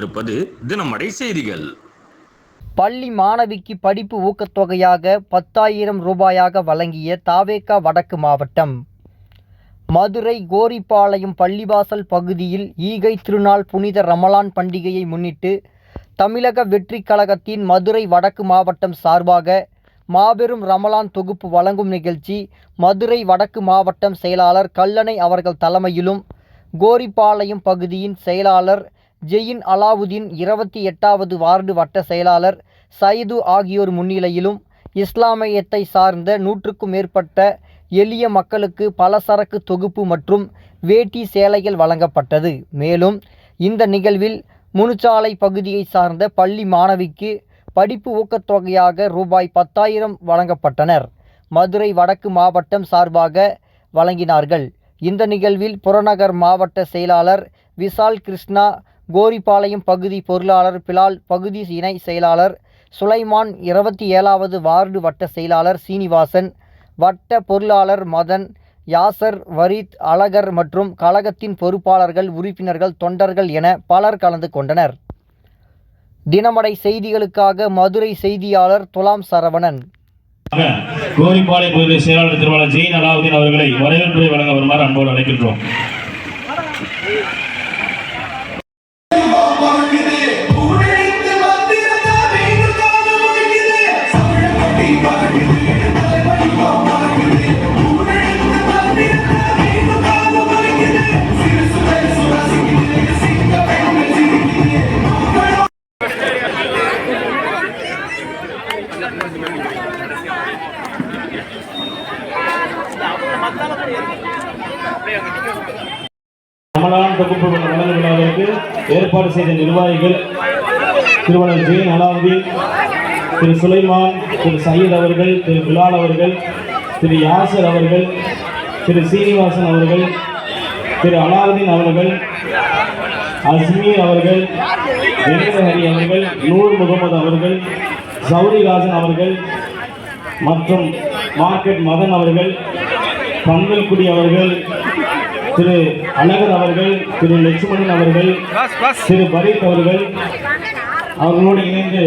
கொண்டிருப்பது தினமடை செய்திகள். பள்ளி மாணவிக்கு படிப்பு ஊக்கத்தொகையாக பத்தாயிரம் ரூபாயாக வழங்கிய தாவேக்கா வடக்கு மாவட்டம். மதுரை கோரிப்பாளையம் பள்ளிவாசல் பகுதியில் ஈகை திருநாள் புனித ரமலான் பண்டிகையை முன்னிட்டு தமிழக வெற்றிக் கழகத்தின் மதுரை வடக்கு மாவட்டம் சார்பாக மாபெரும் ரமலான் தொகுப்பு வழங்கும் நிகழ்ச்சி மதுரை வடக்கு மாவட்டம் செயலாளர் கல்லணை அவர்கள் தலைமையிலும் கோரிப்பாளையம் பகுதியின் செயலாளர் ஜெயின் அலாவுதீன் இருபத்தி எட்டாவது வார்டு வட்ட செயலாளர் சயிது ஆகியோர் முன்னிலையிலும் இஸ்லாமியத்தை சார்ந்த நூற்றுக்கும் மேற்பட்ட எளிய மக்களுக்கு பலசரக்கு தொகுப்பு மற்றும் வேட்டி சேலைகள் வழங்கப்பட்டது. மேலும் இந்த நிகழ்வில் முனுச்சாலை பகுதியை சார்ந்த பள்ளி மாணவிக்கு படிப்பு ஊக்கத்தொகையாக ரூபாய் பத்தாயிரம் வழங்கப்பட்டனர். மதுரை வடக்கு மாவட்டம் சார்பாக வழங்கினார்கள். இந்த நிகழ்வில் புறநகர் மாவட்ட செயலாளர் விஷால் கிருஷ்ணா கோரிப்பாளையம் பகுதி பொருளாளர் பிலால் பகுதி இணை செயலாளர் சுலைமான் இருபத்தி ஏழாவது வார்டு வட்ட செயலாளர் சீனிவாசன் வட்ட பொருளாளர் மதன் யாசர் வரித் அழகர் மற்றும் கழகத்தின் பொறுப்பாளர்கள் உறுப்பினர்கள் தொண்டர்கள் என பலர் கலந்து கொண்டனர். தினமடை செய்திகளுக்காக மதுரை செய்தியாளர் துலாம் சரவணன். கோரிப்பாளையம் பகுதி செயலாளர் திருவாளர் ஜெயின் அலாவுதீன் அவர்களை வரவேற்புரை வழங்க வருமாறு அன்போடு அழைக்கின்றோம். ரமலான் தொகுப்பு வழங்கு விழாவிற்கு ஏற்பாடு செய்த நிர்வாகிகள் திருமணம் ஜெயின் அலாவுதீன் திரு சுலைமான் திரு சயீத் அவர்கள் திரு பிலால் அவர்கள் திரு யாசர் அவர்கள் திரு சீனிவாசன் அவர்கள் திரு அலாவுதீன் அவர்கள் அஸ்மீர் அவர்கள் வெங்கடஹரி அவர்கள் நூர் முகமது அவர்கள் சௌரிராஜன் அவர்கள் மற்றும் மார்க்கெட் மதன் அவர்கள் பங்கல்குடி அவர்கள் திரு அழகர் அவர்கள் திரு லட்சுமணன் அவர்கள் திரு பரீத் அவர்கள் அவர்களோடு இணைந்து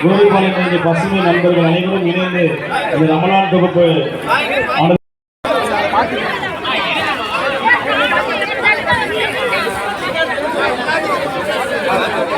கோரிப்பாளையம் பகுதி பசுமை நண்பர்கள் அனைவரும் இணைந்து இந்த ரமலான் தொகுப்பு